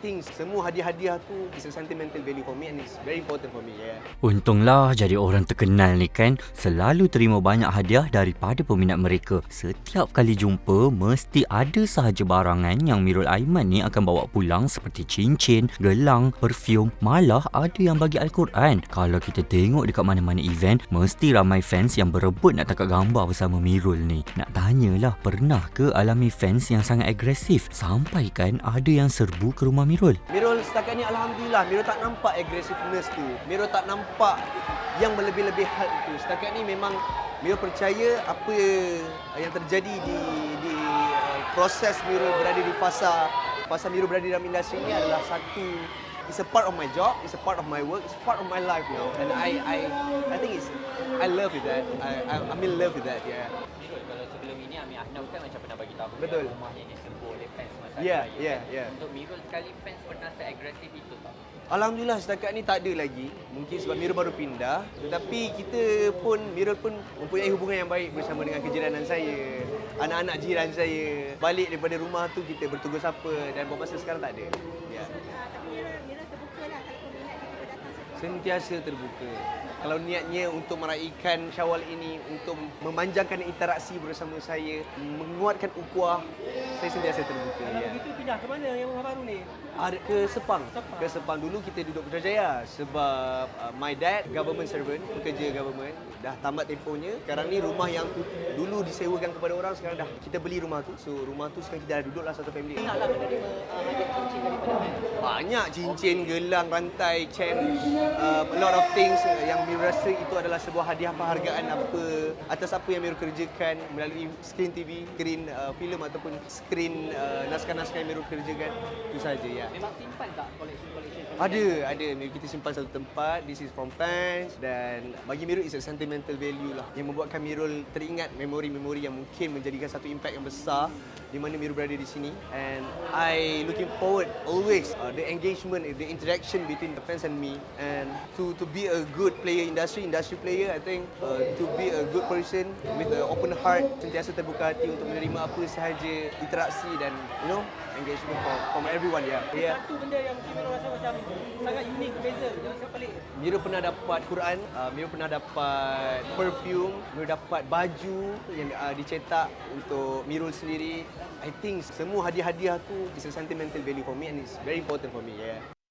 think semua hadiah-hadiah tu is a sentimental value for me and it's very important for me. Yeah. Untunglah jadi orang terkenal ni kan selalu terima banyak hadiah daripada peminat mereka. Setiap kali jumpa mesti ada sahaja barangan yang Mirul Aiman ni akan bawa pulang seperti cincin, gelang, perfume, malah ada yang bagi Al-Quran. Kalau kita tengok dekat mana-mana event, mesti ramai fans yang berebut nak tangkap gambar bersama Mirul ni. Nak tanyalah, pernah ke alami fans yang sangat agresif sampai kan ada yang serbu ke rumah Mirul? Mirul setakat ni Alhamdulillah Mirul tak nampak aggressiveness tu. Mirul tak nampak yang berlebih-lebihan tu. Setakat ni memang Mirul percaya apa yang terjadi di, di uh, proses Mirul berada di fasa Fasa Mirul berada dalam industri ni adalah satu It's a part of my job, it's a part of my work, it's part of my life now And I I I think it's I love with that I, I I'm in love with that, yeah. Mirul, kalau sebelum ini Amir Ahnaf kan macam pernah bagi tahu Betul. rumahnya diserbu oleh fans masa Yeah, raya yeah, kan. yeah. Untuk Mirul sekali fans pernah seagresif itu tak? Alhamdulillah setakat ni tak ada lagi. Mungkin sebab Mirul baru pindah. Tetapi kita pun, Mirul pun mempunyai hubungan yang baik bersama dengan kejiranan saya. Anak-anak jiran saya. Balik daripada rumah tu kita bertugas apa dan buat masa sekarang tak ada. Ya. Tapi Mira, Mira terbuka lah kalau peminat dia tiba datang sebab Sentiasa terbuka. Kalau niatnya untuk meraihkan Syawal ini untuk memanjangkan interaksi bersama saya, menguatkan ukuah, saya sentiasa terbuka. Kalau Ya. begitu pindah ke mana yang rumah baru ni? Ada ke Sepang. Sepang. Ke Sepang dulu kita duduk Putrajaya sebab uh, my dad government servant, pekerja government, dah tamat tempohnya. Sekarang ni rumah yang tu, dulu disewakan kepada orang sekarang dah kita beli rumah tu. So rumah tu sekarang kita dah duduklah satu family. Pernahlah menerima uh, hadiah cincin daripada. Banyak cincin, gelang, rantai, chain, uh, a lot of things yang Mir rasa itu adalah sebuah hadiah penghargaan apa atas apa yang Mir kerjakan melalui skrin TV, skrin uh, filem ataupun skrin uh, naskah-naskah yang Mir kerjakan. Itu saja ya. Memang simpan tak collection-collection? Ada, ada. Mirul kita simpan satu tempat. This is from fans dan bagi Mirul is a sentimental value lah yang membuatkan Mirul teringat memori-memori yang mungkin menjadikan satu impact yang besar di mana Mirul berada di sini and I looking forward always uh, the engagement, the interaction between the fans and me and to to be a good player industry, industry player I think uh, to be a good person with an open heart sentiasa terbuka hati untuk menerima apa sahaja interaksi dan you know engagement from, from everyone. Yeah. Yeah. Satu benda yang Mira rasa macam sangat unik, beza, sangat pelik. Mira pernah dapat Quran, uh, Mira pernah dapat perfume, Mira dapat baju yang uh, dicetak untuk Mirul sendiri. I think semua hadiah-hadiah tu is a sentimental value for me and it's very important for me. Yeah.